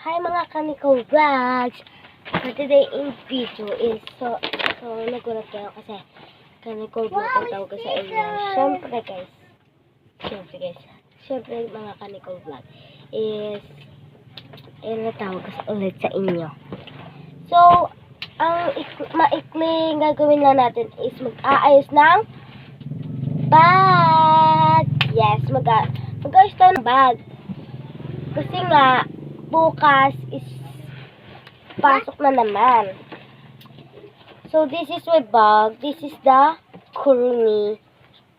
Hi mga kaniko vlogs! For today in video is so, so nagulat kayo kasi kaniko vlog ang tawag ko sa inyo. Siyempre guys, siyempre guys, siyempre mga kaniko vlog is ayun na tawag ko sa, ulit sa inyo. So, ang ik- maikling gagawin lang natin is mag-aayos ng bag! Yes, mag- mag-aayos tayo ng bag. Kasi nga, bukas is pasok na naman. So, this is my bag. This is the kurumi.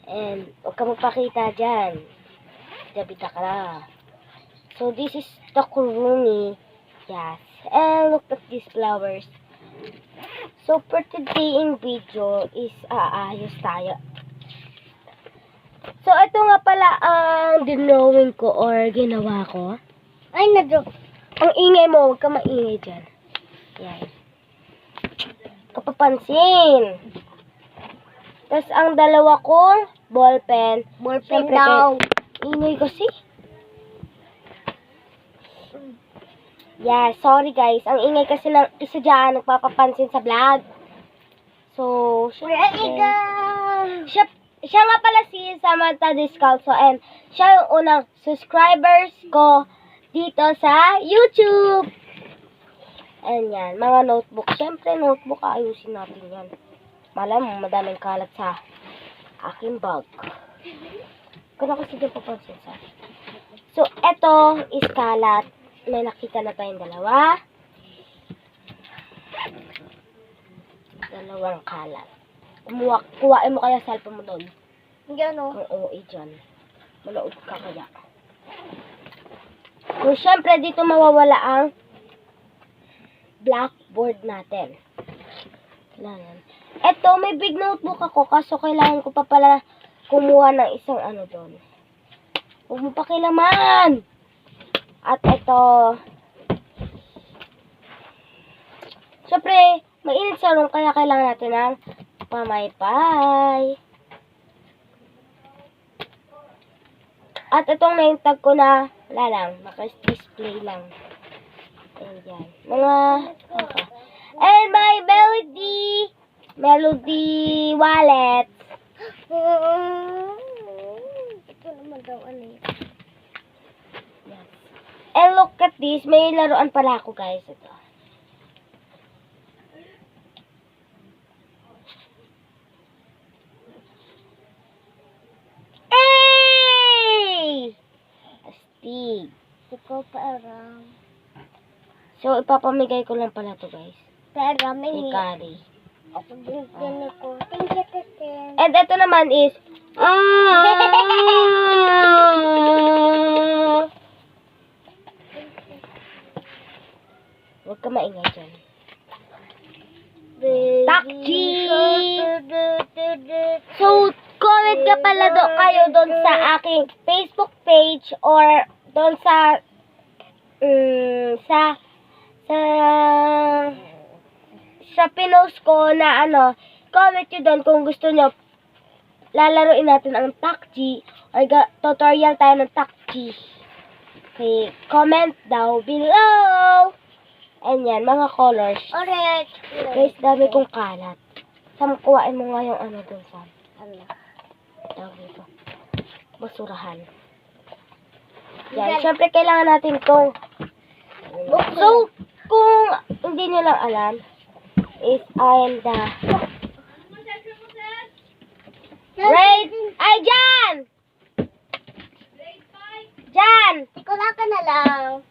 And, huwag ka magpakita dyan. Dabita ka na. So, this is the kurumi. Yes. And, look at these flowers. So, for today in video is aayos tayo. So, ito nga pala ang dinowing ko or ginawa ko. Ay, nadrop. Ang ingay mo, huwag ka maingay dyan. Yan. Kapapansin. Tapos, ang dalawa kong ballpen. Ballpen Siyempre, daw. Ingay kasi. Yeah, sorry guys. Ang ingay kasi ng isa dyan, nagpapapansin sa vlog. So, Where syempre- go? siya, siya nga pala si Samantha Descalzo and siya yung unang subscribers ko dito sa YouTube. And yan, mga notebook. Siyempre, notebook, ayusin natin yan. Malam mo, madaming kalat sa aking bag. Kung kasi din papansin sa So, eto is kalat. May nakita na tayong dalawa. Dalawang kalat. Kumuha, kuhain mo kaya cellphone mo doon. Yan o. Ang OA dyan. Manood ka kaya. So, syempre, dito mawawala ang blackboard natin. Kailangan. Eto, may big notebook ako, kaso kailangan ko pa pala kumuha ng isang ano doon. Huwag mo pa kailaman! At eto, syempre, mainit sa room, kaya kailangan natin ng pamaypay. At itong name tag ko na, wala lang, naka-display lang. Ayan. Mga, ano And my melody, melody wallet. Ito naman daw ano. And look at this, may laruan pala ako guys. Ito. Hey! Astig. Ikaw parang. So, ipapamigay ko lang pala to guys. Pero may Kay Kari. Ako din din ko. Thank you, Tete. And ito naman is, ah! Huwag ka maingay dyan. Takji! So, comment ka pala do kayo doon sa aking Facebook page or doon sa mm, sa sa sa pinost ko na ano, comment nyo doon kung gusto nyo lalaroin natin ang takji or tutorial tayo ng takji. Okay, comment daw below. And yan, mga colors. Alright. Guys, dami kong kalat. Sam, kuhain mo nga yung ano dun sa Ano? Tawag dito. Basurahan. Yan, syempre kailangan natin itong So, kung hindi nyo lang alam, is I am the grade, ay, Jan! Jan! Tikula ka na lang.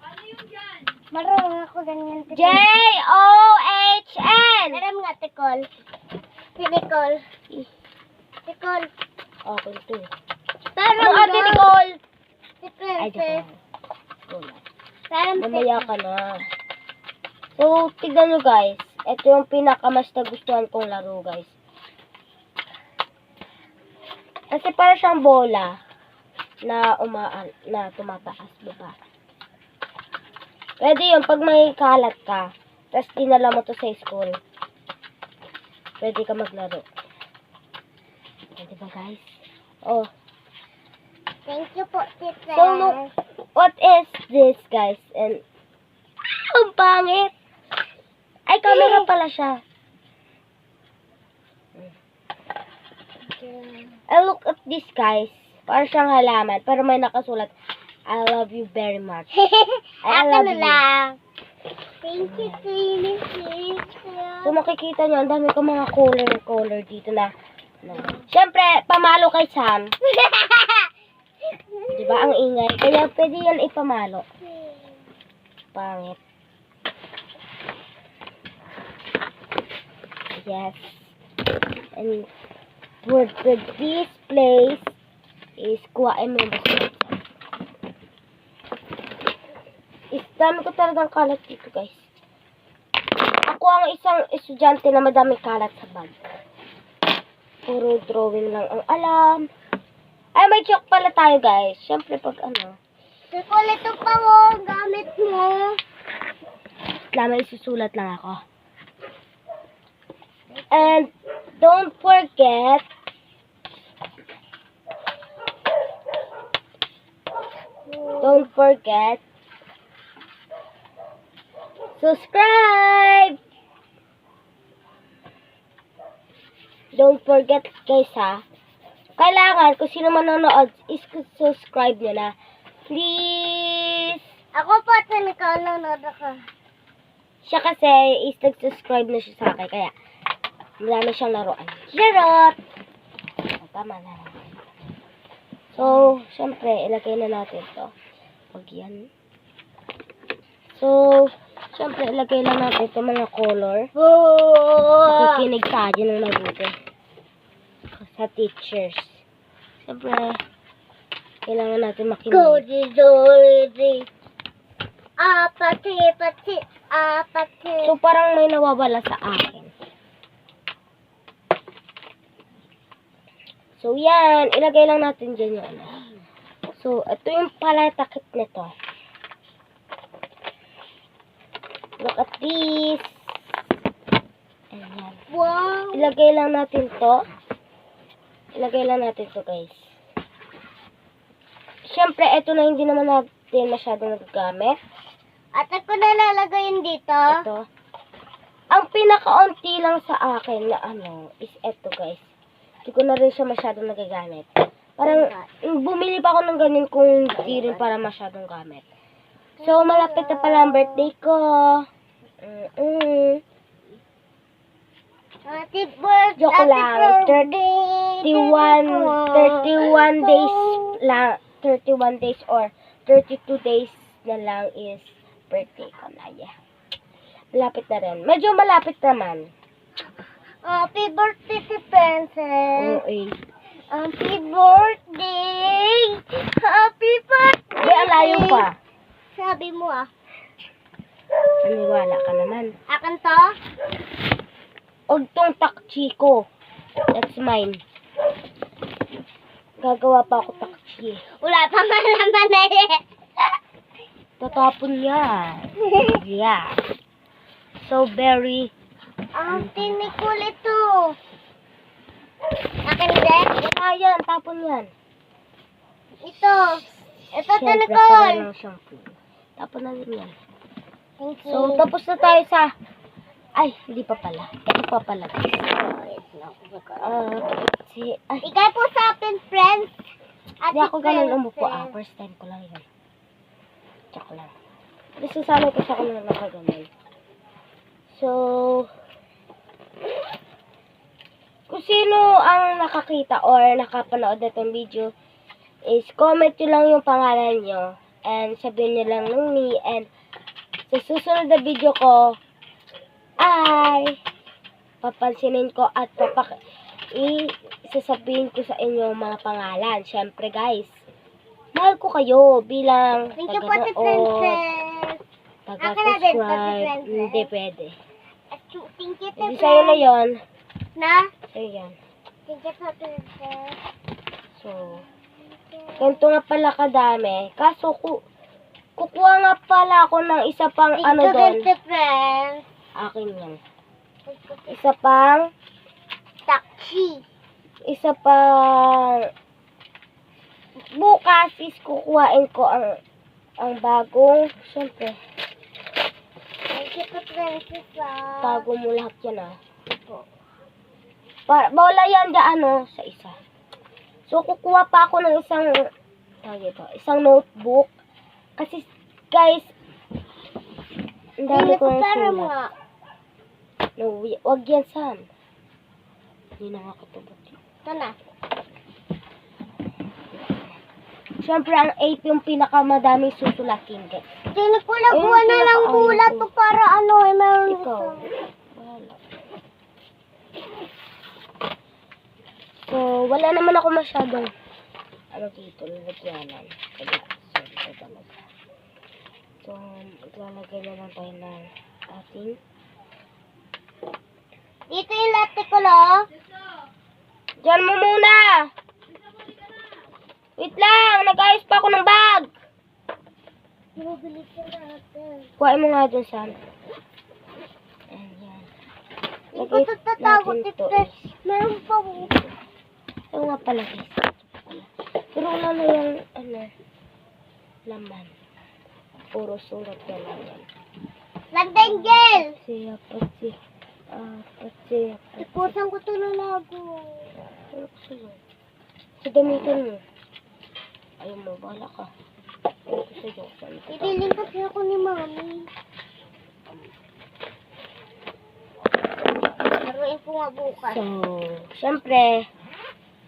Ano yung dyan? Marunong ako ganyan. J-O-H-N! Alam nga, Tikol. Tikol. Tikol. Okay, ito. Parang Ang ate Nicole! Lang. Wala. Parang Mamaya ka na. So, tignan nyo guys. Ito yung pinakamas nagustuhan kong laro guys. Kasi para siyang bola na umaan, na tumataas baba. Pwede yun pag may kalat ka. Tapos dinala mo to sa school. Pwede ka maglaro. Pwede ba guys? Oh, Thank you po, Tita. So, look, what is this, guys? And ang pangit. Ay, camera pala siya. I look at this, guys. Para siyang halaman. Pero may nakasulat, I love you very much. I love na you. lang. Thank you, Queenie. Thank So makikita nyo, ang dami ko mga color-color dito na. Siyempre, pamalo kay Sam. Di ba? Ang ingay. Kaya pwede yan ipamalo. Pangit. Yes. And for, for this place is kuhain mo yung. Is dami ko talagang kalat dito, guys. Ako ang isang estudyante na madaming kalat sa bag. Puro drawing lang ang alam. Ay, may chalk pala tayo, guys. Siyempre, pag ano, Kukulit ito pa mo. Gamit mo. Wala, may susulat lang ako. And don't forget don't forget subscribe. Don't forget guys ha. Kailangan kung sino manonood is subscribe nyo na. Please. Ako po, ikaw nanonood ako. Siya kasi is nag-subscribe na siya sa akin. Kaya, marami siyang laruan. Charot! O, tama na. So, syempre, ilagay na natin to. Pag yan. So, syempre, ilagay lang natin ito mga color. Oh! Kikinig tayo ng mabuti. Sa teachers. Syempre, kailangan natin makinig. Cody Dory. Apati, pati, apati. So, parang may nawawala sa akin. So, yan. Ilagay lang natin dyan ano. So, ito yung palatakip nito. Look at this. Ayan. Wow. Ilagay lang natin to. Ilagay lang natin to, guys. Siyempre, ito na hindi naman natin masyadong nagagamit. At ako nalalagay yun dito. Ito. Ang pinakaunti lang sa akin na ano, is ito guys. Hindi ko na rin siya masyadong nagagamit. Parang, mm, bumili pa ako ng ganyan kung hindi rin para masyadong gamit. So, malapit na pala ang birthday ko. Mm-mm. Happy birthday. Joke lang. birthday. 31, 31 days lang, 31 days or 32 days na lang is birthday ko na. Yeah. Malapit na rin. Medyo malapit naman. Happy birthday to Princess. Oo, eh. Happy birthday. Happy birthday. May alayo pa. Sabi mo ah. Naniwala ka naman. Akan to? Og tong takchi ko. That's mine. Gagawa pa ako takchi. Wala pa man naman eh. Tatapon yan. Yeah. So very... Ang tinikulit to. Akin din? Wala yan. Tapon yan. Ito. Ito Siyempre, tinikol. para ng shampoo. Tapon na rin yan. Thank you. So, tapos na tayo sa... Ay, hindi pa pala. Ito pa pala. Ah, si... Ay, Ikay po sa atin, friends. Hindi ako ganun umupo ah. First time ko lang yun. Check lang. Kasi sanay ko sa kanila nakaganon. So, kung sino ang nakakita or nakapanood na itong video, is comment nyo lang yung pangalan nyo. And sabihin nyo lang nung me. And sa susunod na video ko, ay papansinin ko at papak i sasabihin ko sa inyo mga pangalan. Siyempre guys, mahal ko kayo bilang taga-nood, taga-subscribe. Hindi pwede. Thank you, Hindi sa'yo na yon. Na? Sa'yo yan. Thank you, Princess. So, ganito nga pala kadami. Kaso, ku kukuha nga pala ako ng isa pang Thank ano doon. Ate Princess. Akin yan. Isa pang, Taxi. isa pang, bukas is kukuhain ko ang, ang bagong, syempre. Tago mo lahat yan ah. Para, bawala yan dyan ano, sa isa. So, kukuha pa ako ng isang, tawag ito, isang notebook. Kasi, guys, ang dami Hindi ko ko para sulat. No, wag yan, Sam. Hindi na nga katubot. Ito na. Siyempre, ang 8 yung pinakamadaming susulatin, guys. Tinipula-buwa Ayun, na lang ano to para ano eh, meron ito. So, wala naman ako masyadong ano dito, lalagyanan. Kaya, ko talaga. So, maglalagay na lang tayo ng ating Dito yung latte ko, lo. Diyan mo muna! Wait lang! Nag-ayos pa ako ng bag! Kuhain mo nga dun, Sam. Ayan. Ito tatago, natin to tipres. is- Meron pa po. Oo nga pala. Pero wala na yung, ano, laman. Puro surat na lang yan. Landenggel! Siya, pati, ah, pati. Ikusan ko ito na lago. Ano ko sa'yo? Sa damitan mo. Ayaw mo, bahala ka. Ano ko sa'yo? Idiling kasi ako ni mami. Laruin ko nga bukas. So, syempre,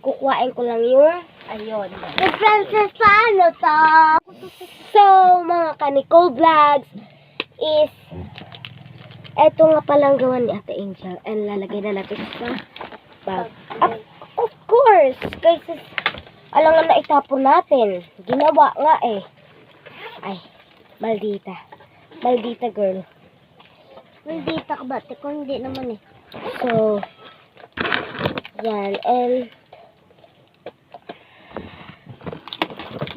kukuhain ko lang yung, ayun. The princess paano to? So, mga ka-Nicole Vlogs is, eto nga palang gawa ni Ate Angel. And lalagay na natin sa bag. Of, of course, kasi alangan na itapon natin. Ginawa nga eh. Ay, maldita. Maldita girl. Hindi takbate ko, hindi naman eh. So, yan. And,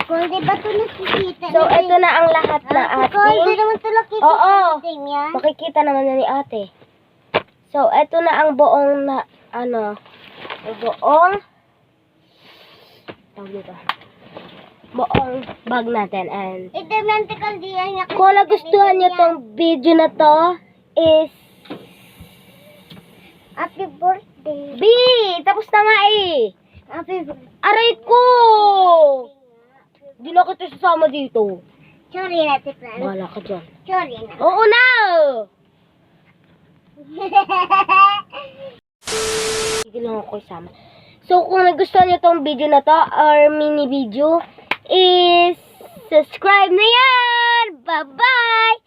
Di ba ito nakikita? so, ito na ang lahat na Kung hindi ating naman ito nakikita. Oo. Yan. makikita naman na ni ate. So, ito na ang buong na, ano, ang buong, tawag dito, buong bag natin. And, Ito yung mantikal diyan. nakikita kung nagustuhan nyo tong video na to, is, yan. Happy birthday. B! Tapos na nga eh! Happy birthday. Aray ko! Di na kita sasama dito. Sorry na, Tiplan. Bahala ka dyan. Sorry na. Oo na! Sige lang ako isama. So, kung nagustuhan nyo tong video na to, or mini video, is subscribe na yan! Bye-bye!